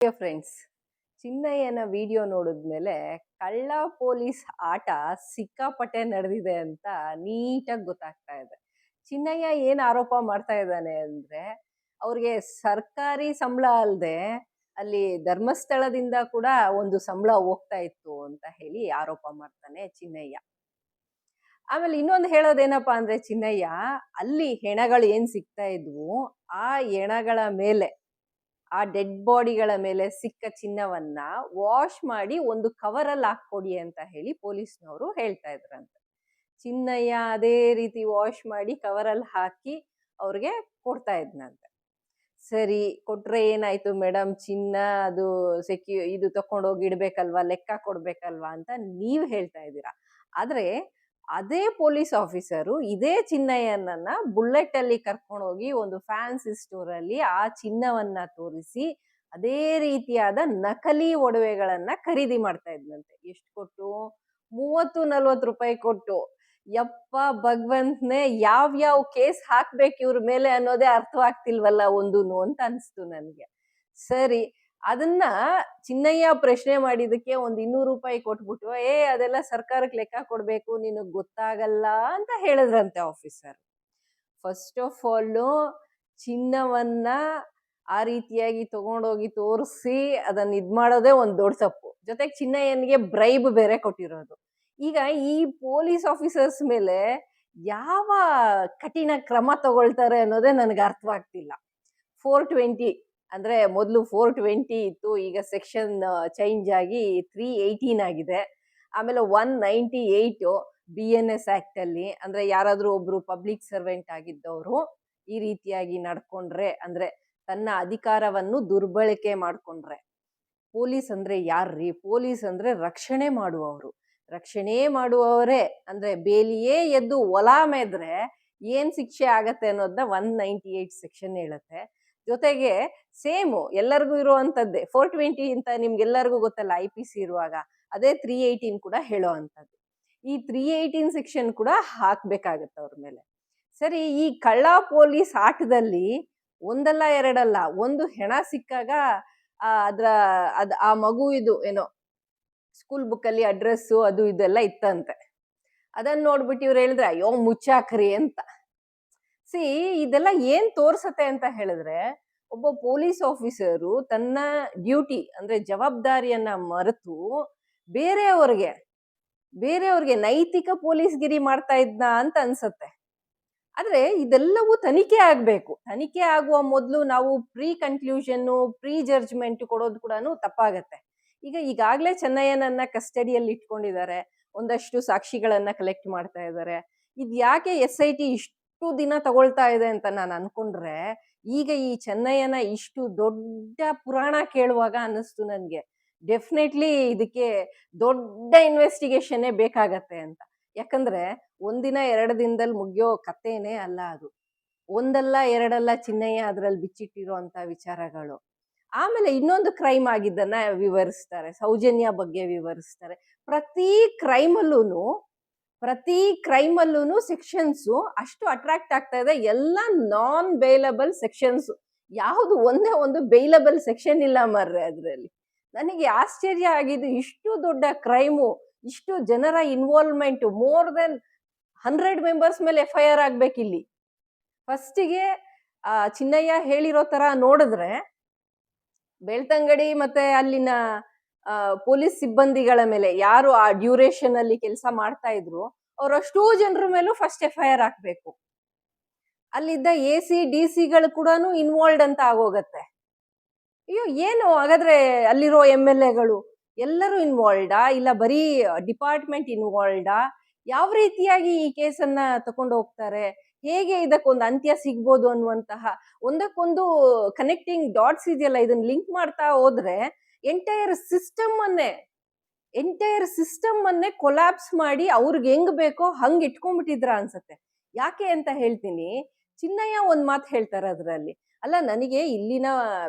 Friends ಚಿನ್ನಯ್ಯನ video ನೋಡಿದ್ಮೇಲೆ ಕಳ್ಳ police ಆಟ ಸಿಕ್ಕಾಪಟ್ಟೆ ನಡೆದಿದೆ ಅಂತ ನೀಟಾಗಿ ಗೊತ್ತಾಗ್ತಾ ಇದೆ. ಚಿನ್ನಯ್ಯ ಏನ್ ಆರೋಪ ಮಾಡ್ತಾ ಇದ್ದಾನೆ ಅಂದ್ರೆ, ಅವ್ರಿಗೆ ಸರ್ಕಾರಿ ಸಂಬಳ ಅಲ್ಲದೆ ಅಲ್ಲಿ ಧರ್ಮಸ್ಥಳದಿಂದ ಕೂಡ ಒಂದು ಸಂಬಳ ಹೋಗ್ತಾ ಇತ್ತು ಅಂತ ಹೇಳಿ ಆರೋಪ ಮಾಡ್ತಾನೆ ಚಿನ್ನಯ್ಯ. ಆಮೇಲೆ ಇನ್ನೊಂದು ಹೇಳೋದೇನಪ್ಪ ಅಂದ್ರೆ ಚಿನ್ನಯ್ಯ, ಅಲ್ಲಿ ಹೆಣಗಳು ಏನ್ ಸಿಗ್ತಾ ಇದ್ವು, ಆ ಹೆಣಗಳ ಮೇಲೆ ಆ ಡೆಡ್ ಬಾಡಿಗಳ ಮೇಲೆ ಸಿಕ್ಕ ಚಿನ್ನವನ್ನ ವಾಶ್ ಮಾಡಿ ಒಂದು ಕವರಲ್ಲಿ ಹಾಕ್ಕೊಡಿ ಅಂತ ಹೇಳಿ ಪೊಲೀಸ್ನವರು ಹೇಳ್ತಾ ಇದ್ರಂತೆ. ಚಿನ್ನಯ್ಯ ಅದೇ ರೀತಿ ವಾಶ್ ಮಾಡಿ ಕವರಲ್ಲಿ ಹಾಕಿ ಅವ್ರಿಗೆ ಕೊಡ್ತಾ ಇದ್ನಂತೆ. ಸರಿ, ಕೊಟ್ರೆ ಏನಾಯ್ತು ಮೇಡಮ್? ಚಿನ್ನ, ಅದು ಸೆಕ್ಯೂ, ಇದು ತಕೊಂಡೋಗಿ ಇಡ್ಬೇಕಲ್ವಾ? ಲೆಕ್ಕ ಕೊಡ್ಬೇಕಲ್ವಾ ಅಂತ ನೀವು ಹೇಳ್ತಾ ಇದ್ದೀರಾ? ಆದ್ರೆ ಅದೇ ಪೊಲೀಸ್ ಆಫೀಸರು ಇದೇ ಚಿನ್ನಯ್ಯನನ್ನ ಬುಲ್ಲೆಟ್ ಅಲ್ಲಿ ಕರ್ಕೊಂಡು ಹೋಗಿ ಒಂದು ಫ್ಯಾನ್ಸಿ ಸ್ಟೋರ್ ಅಲ್ಲಿ ಆ ಚಿನ್ನವನ್ನ ತೋರಿಸಿ ಅದೇ ರೀತಿಯಾದ ನಕಲಿ ಒಡವೆಗಳನ್ನ ಖರೀದಿ ಮಾಡ್ತಾ ಇದ್ನಂತೆ. ಎಷ್ಟು ಕೊಟ್ಟು? ಮೂವತ್ತು ನಲ್ವತ್ತು ರೂಪಾಯಿ ಕೊಟ್ಟು. ಯಪ್ಪ ಭಗವಂತನೇ ಯಾವ ಯಾವ ಕೇಸ್ ಹಾಕ್ಬೇಕು ಇವ್ರ ಮೇಲೆ ಅನ್ನೋದೇ ಅರ್ಥವಾಗ್ತಿಲ್ವಲ್ಲ ಒಂದೂನು ಅಂತ ಅನ್ಸ್ತು ನನ್ಗೆ. ಸರಿ ಅದನ್ನ ಚಿನ್ನಯ್ಯ ಪ್ರಶ್ನೆ ಮಾಡಿದಕ್ಕೆ ಒಂದ್ ಇನ್ನೂರು ರೂಪಾಯಿ ಕೊಟ್ಬಿಟ್ಟು ಏ, ಅದೆಲ್ಲ ಸರ್ಕಾರಕ್ಕೆ ಲೆಕ್ಕ ಕೊಡ್ಬೇಕು, ನಿನಗ್ ಗೊತ್ತಾಗಲ್ಲ ಅಂತ ಹೇಳಿದ್ರಂತೆ ಆಫೀಸರ್. ಫಸ್ಟ್ ಆಫ್ ಆಲ್ ಚಿನ್ನವನ್ನ ಆ ರೀತಿಯಾಗಿ ತಗೊಂಡೋಗಿ ತೋರಿಸಿ ಅದನ್ನ ಇದ್ ಮಾಡೋದೇ ಒಂದ್ ದೊಡ್ಡ ತಪ್ಪು. ಜೊತೆಗೆ ಚಿನ್ನಯ್ಯನಿಗೆ ಬ್ರೈಬ್ ಬೇರೆ ಕೊಟ್ಟಿರೋದು. ಈಗ ಈ ಪೊಲೀಸ್ ಆಫೀಸರ್ಸ್ ಮೇಲೆ ಯಾವ ಕಠಿಣ ಕ್ರಮ ತಗೊಳ್ತಾರೆ ಅನ್ನೋದೇ ನನಗೆ ಅರ್ಥವಾಗ್ತಿಲ್ಲ. ಫೋರ್ ಟ್ವೆಂಟಿ ಅಂದ್ರೆ ಮೊದಲು ಫೋರ್ ಟ್ವೆಂಟಿ ಇತ್ತು, ಈಗ ಸೆಕ್ಷನ್ ಚೇಂಜ್ ಆಗಿ ತ್ರೀ ಏಯ್ಟೀನ್ ಆಗಿದೆ. ಆಮೇಲೆ one ninety eight B N S act ಅಲ್ಲಿ, ಅಂದ್ರೆ ಒಬ್ಬರು ಒಬ್ರು ಪಬ್ಲಿಕ್ ಸರ್ವೆಂಟ್ ಆಗಿದ್ದವರು, ಈ ರೀತಿಯಾಗಿ ನಡ್ಕೊಂಡ್ರೆ, ಅಂದ್ರೆ ತನ್ನ ಅಧಿಕಾರವನ್ನು ದುರ್ಬಳಕೆ ಮಾಡ್ಕೊಂಡ್ರೆ. ಪೊಲೀಸ್ ಅಂದ್ರೆ ಯಾರ್ರೀ? ಪೊಲೀಸ್ ಅಂದ್ರೆ ರಕ್ಷಣೆ ಮಾಡುವವರು. ರಕ್ಷಣೆ ಮಾಡುವವರೇ, ಅಂದ್ರೆ ಬೇಲಿಯೇ ಎದ್ದು ಒಲ ಮೆದ್ರೆ ಏನು ಶಿಕ್ಷೆ ಆಗತ್ತೆ ಅನ್ನೋದನ್ನ ಒನ್ ನೈಂಟಿ ಏಟ್ ಸೆಕ್ಷನ್ ಹೇಳುತ್ತೆ. ಜೊತೆಗೆ ಸೇಮು ಎಲ್ಲರಿಗೂ ಇರುವಂತದ್ದೇ. ಫೋರ್ ಟ್ವೆಂಟಿ ಅಂತ ನಿಮ್ಗೆಲ್ಲರಿಗೂ ಗೊತ್ತಲ್ಲ ಐ ಪಿ ಸಿ ಇರುವಾಗ ಅದೇ ತ್ರೀ ಏಯ್ಟೀನ್ ಕೂಡ ಹೇಳೋ ಅಂಥದ್ದು ಈ ತ್ರೀ ಏಯ್ಟೀನ್ ಸೆಕ್ಷನ್ ಕೂಡ ಹಾಕ್ಬೇಕಾಗತ್ತೆ ಅವ್ರ ಮೇಲೆ. ಸರಿ, ಈ ಕಳ್ಳ ಪೊಲೀಸ್ ಆಟದಲ್ಲಿ ಒಂದಲ್ಲ ಎರಡಲ್ಲ, ಒಂದು ಹೆಣ ಸಿಕ್ಕಾಗ ಅದರ ಅದ್ರ, ಅದ್, ಆ ಮಗು ಇದು ಏನೋ ಸ್ಕೂಲ್ ಬುಕ್ ಅಲ್ಲಿ ಅಡ್ರೆಸ್ಸು ಅದು ಇದೆಲ್ಲ ಇತ್ತಂತೆ. ಅದನ್ನ ನೋಡ್ಬಿಟ್ಟು ಇವ್ರು ಹೇಳಿದ್ರೆ, ಅಯ್ಯೋ, ಮುಚ್ಚಾಕ್ರಿ ಅಂತ. ಸಿ ಇದೆಲ್ಲ ಏನ್ ತೋರ್ಸತ್ತೆ ಅಂತ ಹೇಳಿದ್ರೆ, ಒಬ್ಬ ಪೊಲೀಸ್ ಆಫೀಸರು ತನ್ನ ಡ್ಯೂಟಿ, ಅಂದ್ರೆ ಜವಾಬ್ದಾರಿಯನ್ನ ಮರೆತು ಬೇರೆಯವ್ರಿಗೆ ಬೇರೆಯವ್ರಿಗೆ ನೈತಿಕ ಪೊಲೀಸ್ಗಿರಿ ಮಾಡ್ತಾ ಇದ್ನ ಅಂತ ಅನ್ಸತ್ತೆ. ಆದ್ರೆ ಇದೆಲ್ಲವೂ ತನಿಖೆ ಆಗ್ಬೇಕು. ತನಿಖೆ ಆಗುವ ಮೊದಲು ನಾವು ಪ್ರೀ ಕನ್ಕ್ಲೂಷನ್ ಪ್ರೀ ಜಡ್ಜ್ಮೆಂಟ್ ಕೊಡೋದು ಕೂಡ ತಪ್ಪಾಗತ್ತೆ. ಈಗ ಈಗಾಗಲೇ ಚೆನ್ನಯ್ಯನನ್ನ ಕಸ್ಟಡಿಯಲ್ಲಿ ಇಟ್ಕೊಂಡಿದ್ದಾರೆ. ಒಂದಷ್ಟು ಸಾಕ್ಷಿಗಳನ್ನ ಕಲೆಕ್ಟ್ ಮಾಡ್ತಾ ಇದ್ದಾರೆ. ಇದ್ ಯಾಕೆ ಎಸ್ ಐ ಟಿ ಇಷ್ಟು ದಿನ ತಗೊಳ್ತಾ ಇದೆ ಅಂತ ನಾನು ಅನ್ಕೊಂಡ್ರೆ, ಈಗ ಈ ಚೆನ್ನಯ್ಯನ ಇಷ್ಟು ದೊಡ್ಡ ಪುರಾಣ ಕೇಳುವಾಗ ಅನ್ನಿಸ್ತು ನನಗೆ. ಡೆಫಿನೆಟ್ಲಿ ಇದಕ್ಕೆ ದೊಡ್ಡ ಇನ್ವೆಸ್ಟಿಗೇಷನ್ನೇ ಬೇಕಾಗತ್ತೆ ಅಂತ. ಯಾಕಂದ್ರೆ ಒಂದಿನ ಎರಡು ದಿನದಲ್ಲಿ ಮುಗಿಯೋ ಕಥೆನೇ ಅಲ್ಲ ಅದು. ಒಂದಲ್ಲ ಎರಡಲ್ಲ ಚಿನ್ನಯ್ಯ ಅದರಲ್ಲಿ ಬಿಚ್ಚಿಟ್ಟಿರೋ ಅಂತ ವಿಚಾರಗಳು. ಆಮೇಲೆ ಇನ್ನೊಂದು ಕ್ರೈಮ್ ಆಗಿದ್ದನ್ನ ವಿವರಿಸ್ತಾರೆ, ಸೌಜನ್ಯ ಬಗ್ಗೆ ವಿವರಿಸ್ತಾರೆ. ಪ್ರತಿ ಕ್ರೈಮಲ್ಲೂ ಪ್ರತಿ ಕ್ರೈಮಲ್ಲೂ ಸೆಕ್ಷನ್ಸ್ ಅಷ್ಟು ಅಟ್ರಾಕ್ಟ್ ಆಗ್ತಾ ಇದೆ. ಎಲ್ಲ ನಾನ್ ಬೇಲಬಲ್ ಸೆಕ್ಷನ್ಸ್ ಯಾವುದು ಒಂದೇ ಒಂದು ಬೇಲಬಲ್ ಸೆಕ್ಷನ್ ಇಲ್ಲ ಮರ್ರೆ ಅದರಲ್ಲಿ. ನನಗೆ ಆಶ್ಚರ್ಯ ಆಗಿದ್ದು ಇಷ್ಟು ದೊಡ್ಡ ಕ್ರೈಮು, ಇಷ್ಟು ಜನರ involvement more than hundred members ಮೇಲೆ ಎಫ್ ಐ ಆರ್ ಆಗ್ಬೇಕಿಲ್ಲಿ. ಫಸ್ಟಿಗೆ ಚಿನ್ನಯ್ಯ ಹೇಳಿರೋ ತರ ನೋಡಿದ್ರೆ, ಬೆಳ್ತಂಗಡಿ ಮತ್ತೆ ಅಲ್ಲಿನ ಪೊಲೀಸ್ ಸಿಬ್ಬಂದಿಗಳ ಮೇಲೆ ಯಾರು ಆ ಡ್ಯೂರೇಷನ್ ಅಲ್ಲಿ ಕೆಲಸ ಮಾಡ್ತಾ ಇದ್ರು ಅವರಷ್ಟೂ ಜನರ ಮೇಲೂ ಫಸ್ಟ್ ಎಫ್ ಐ ಆರ್ ಹಾಕ್ಬೇಕು. ಅಲ್ಲಿದ್ದ ಎ ಸಿ ಡಿ ಸಿಗಳು ಕೂಡ ಇನ್ವಾಲ್ವ್ ಅಂತ ಆಗೋಗತ್ತೆ. ಅಯ್ಯೋ, ಏನು? ಹಾಗಾದ್ರೆ ಅಲ್ಲಿರೋ ಎಂ ಎಲ್ ಎಗಳು ಎಲ್ಲರೂ ಇನ್ವಾಲ್ಡಾ ಇಲ್ಲ ಬರೀ ಡಿಪಾರ್ಟ್ಮೆಂಟ್ ಇನ್ವಾಲ್ವ್ಡಾ ಯಾವ ರೀತಿಯಾಗಿ ಈ ಕೇಸನ್ನ ತಕೊಂಡು ಹೋಗ್ತಾರೆ? ಹೇಗೆ ಇದಕ್ಕೊಂದು ಅಂತ್ಯ ಸಿಗ್ಬೋದು ಅನ್ನುವಂತಹ ಒಂದಕ್ಕೊಂದು ಕನೆಕ್ಟಿಂಗ್ ಡಾಟ್ಸ್ ಇದೆಯಲ್ಲ, ಇದನ್ನ ಲಿಂಕ್ ಮಾಡ್ತಾ ಹೋದ್ರೆ ಎಂಟೈರ್ ಸಿಸ್ಟಮ್ ಅನ್ನೇ ಎಂಟೈರ್ ಸಿಸ್ಟಮ್ ಅನ್ನೇ ಕೊಲಾಪ್ಸ್ ಮಾಡಿ ಅವ್ರಿಗೆ ಹೆಂಗ್ ಬೇಕೋ ಹಂಗ್ ಇಟ್ಕೊಂಡ್ಬಿಟ್ಟಿದ್ರ ಅನ್ಸತ್ತೆ. ಯಾಕೆ ಅಂತ ಹೇಳ್ತೀನಿ, ಚಿನ್ನಯ್ಯ ಒಂದ್ ಮಾತು ಹೇಳ್ತಾರೆ ಅದರಲ್ಲಿ. ಅಲ್ಲ, ನನಗೆ ಇಲ್ಲಿನ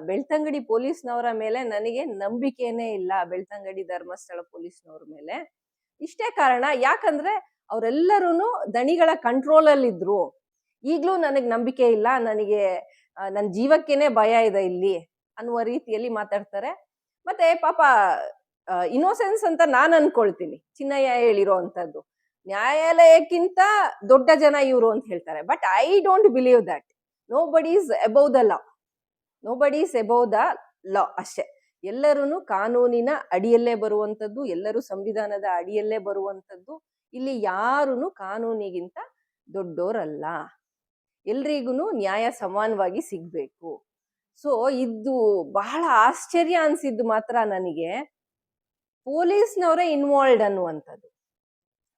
ಬೆಳ್ತಂಗಡಿ ಪೊಲೀಸ್ನವರ ಮೇಲೆ ನನಗೆ ನಂಬಿಕೆನೇ ಇಲ್ಲ, ಬೆಳ್ತಂಗಡಿ ಧರ್ಮಸ್ಥಳ ಪೊಲೀಸ್ನವ್ರ ಮೇಲೆ. ಇಷ್ಟೇ ಕಾರಣ, ಯಾಕಂದ್ರೆ ಅವರೆಲ್ಲರೂ ದಣಿಗಳ ಕಂಟ್ರೋಲ್ ಅಲ್ಲಿ ಇದ್ರು. ಈಗ್ಲೂ ನನಗೆ ನಂಬಿಕೆ ಇಲ್ಲ, ನನಗೆ ನನ್ನ ಜೀವಕ್ಕೇನೆ ಭಯ ಇದೆ ಇಲ್ಲಿ ಅನ್ನುವ ರೀತಿಯಲ್ಲಿ ಮಾತಾಡ್ತಾರೆ. ಮತ್ತೆ ಪಾಪ ಇನ್ನೋಸೆನ್ಸ್ ಅಂತ ನಾನು ಅನ್ಕೊಳ್ತೀನಿ. ಚಿನ್ನಯ್ಯ ಹೇಳಿರೋ ಅಂತದ್ದು ನ್ಯಾಯಾಲಯಕ್ಕಿಂತ ದೊಡ್ಡ ಜನ ಇವರು ಅಂತ ಹೇಳ್ತಾರೆ. But I don't believe that nobody is above the law nobody is above the law ಅಷ್ಟೇ. ಎಲ್ಲರೂ ಕಾನೂನಿನ ಅಡಿಯಲ್ಲೇ ಬರುವಂಥದ್ದು, ಎಲ್ಲರೂ ಸಂವಿಧಾನದ ಅಡಿಯಲ್ಲೇ ಬರುವಂಥದ್ದು, ಇಲ್ಲಿ ಯಾರೂ ಕಾನೂನಿಗಿಂತ ದೊಡ್ಡೋರಲ್ಲ. ಎಲ್ರಿಗೂ ನ್ಯಾಯ ಸಮಾನವಾಗಿ ಸಿಗ್ಬೇಕು. ಸೊ, ಇದು ಬಹಳ ಆಶ್ಚರ್ಯ ಅನ್ಸಿದ್ದು ಮಾತ್ರ ನನಗೆ. ಪೊಲೀಸ್ನವರೇ ಇನ್ವಾಲ್ವ್ಡ್ ಅನ್ನುವಂಥದ್ದು.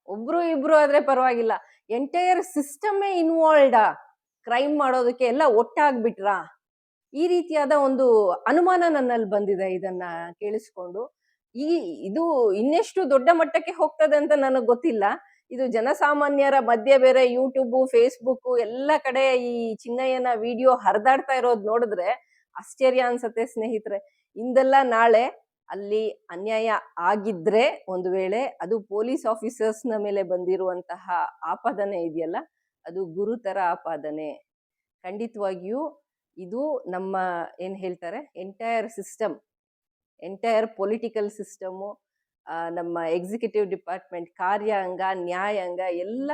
ಒಬ್ರು ಇಬ್ರು ಆದ್ರೆ ಪರವಾಗಿಲ್ಲ. ಎಂಟೈರ್ ಸಿಸ್ಟಮೇ ಇನ್ವಾಲ್ವ್ಡ ಕ್ರೈಮ್ ಮಾಡೋದಕ್ಕೆ ಎಲ್ಲ ಒಟ್ಟಾಗ್ಬಿಟ್ರಾ? ಈ ರೀತಿಯಾದ ಒಂದು ಅನುಮಾನ ನನ್ನಲ್ಲಿ ಬಂದಿದೆ ಇದನ್ನ ಕೇಳಿಸ್ಕೊಂಡು. ಈ, ಇದು ಇನ್ನೆಷ್ಟು ದೊಡ್ಡ ಮಟ್ಟಕ್ಕೆ ಹೋಗ್ತದೆ ಅಂತ ನನಗೆ ಗೊತ್ತಿಲ್ಲ. ಇದು ಜನಸಾಮಾನ್ಯರ ಮಧ್ಯೆ ಬೇರೆ ಯೂಟ್ಯೂಬು ಫೇಸ್ಬುಕ್ ಎಲ್ಲ ಕಡೆ ಈ ಚಿನ್ನಯ್ಯನ ವಿಡಿಯೋ ಹರಿದಾಡ್ತಾ ಇರೋದು ನೋಡಿದ್ರೆ ಆಶ್ಚರ್ಯ ಅನ್ಸತ್ತೆ ಸ್ನೇಹಿತರೆ. ಇಂದೆಲ್ಲ ನಾಳೆ ಅಲ್ಲಿ ಅನ್ಯಾಯ ಆಗಿದ್ರೆ ಒಂದು ವೇಳೆ ಅದು ಪೊಲೀಸ್ ಆಫೀಸರ್ಸ್ನ ಮೇಲೆ ಬಂದಿರುವಂತಹ ಆಪಾದನೆ ಇದೆಯಲ್ಲ, ಅದು ಗುರುತರ ಆಪಾದನೆ. ಖಂಡಿತವಾಗಿಯೂ ಇದು ನಮ್ಮ ಏನು ಹೇಳ್ತಾರೆ entire system entire political system ನಮ್ಮ ಎಕ್ಸಿಕ್ಯೂಟಿವ್ ಡಿಪಾರ್ಟ್ಮೆಂಟ್ ಕಾರ್ಯಾಂಗ, ನ್ಯಾಯಾಂಗ ಎಲ್ಲ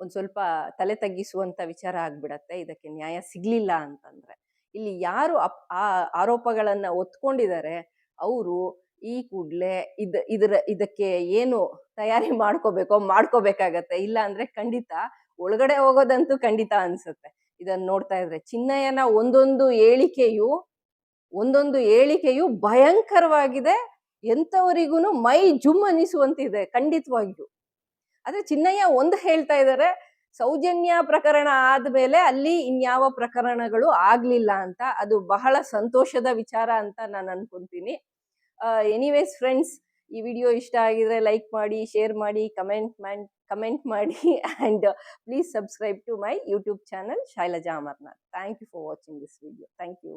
ಒಂದು ಸ್ವಲ್ಪ ತಲೆ ತಗ್ಗಿಸುವಂತ ವಿಚಾರ ಆಗ್ಬಿಡತ್ತೆ. ಇದಕ್ಕೆ ನ್ಯಾಯ ಸಿಗ್ಲಿಲ್ಲ ಅಂತಂದ್ರೆ. ಇಲ್ಲಿ ಯಾರು ಅಪ್, ಆ ಆರೋಪಗಳನ್ನು ಒತ್ಕೊಂಡಿದ್ದಾರೆ ಅವರು ಈ ಕೂಡಲೇ ಇದ, ಇದರ, ಇದಕ್ಕೆ ಏನು ತಯಾರಿ ಮಾಡ್ಕೋಬೇಕೋ ಮಾಡ್ಕೋಬೇಕಾಗತ್ತೆ. ಇಲ್ಲ ಅಂದ್ರೆ ಖಂಡಿತ ಒಳಗಡೆ ಹೋಗೋದಂತೂ ಖಂಡಿತ ಅನ್ಸುತ್ತೆ. ಇದನ್ನ ನೋಡ್ತಾ ಇದ್ರೆ ಚಿನ್ನಯ್ಯನ ಒಂದೊಂದು ಹೇಳಿಕೆಯು ಒಂದೊಂದು ಹೇಳಿಕೆಯು ಭಯಂಕರವಾಗಿದೆ. ಎಂಥವರಿಗೂ ಮೈ ಜುಮ್ ಅನಿಸುವಂತಿದೆ, ಖಂಡಿತವಾಗಿಯೂ. ಆದರೆ ಚಿನ್ನಯ್ಯ ಒಂದು ಹೇಳ್ತಾ ಇದ್ದಾರೆ ಸೌಜನ್ಯ ಪ್ರಕರಣ ಆದ್ಮೇಲೆ ಅಲ್ಲಿ ಇನ್ಯಾವ ಪ್ರಕರಣಗಳು ಆಗ್ಲಿಲ್ಲ ಅಂತ, ಅದು ಬಹಳ ಸಂತೋಷದ ವಿಚಾರ ಅಂತ ನಾನು ಅನ್ಕೊಂತೀನಿ. ಎನಿವೇಸ್ ಫ್ರೆಂಡ್ಸ್ ಈ ವಿಡಿಯೋ ಇಷ್ಟ ಆಗಿದ್ರೆ ಲೈಕ್ ಮಾಡಿ, ಶೇರ್ ಮಾಡಿ, ಕಮೆಂಟ್ ಕಮೆಂಟ್ ಮಾಡಿ and please subscribe to my YouTube channel Shailaja Amarnath. Thank you for watching this video. Thank you.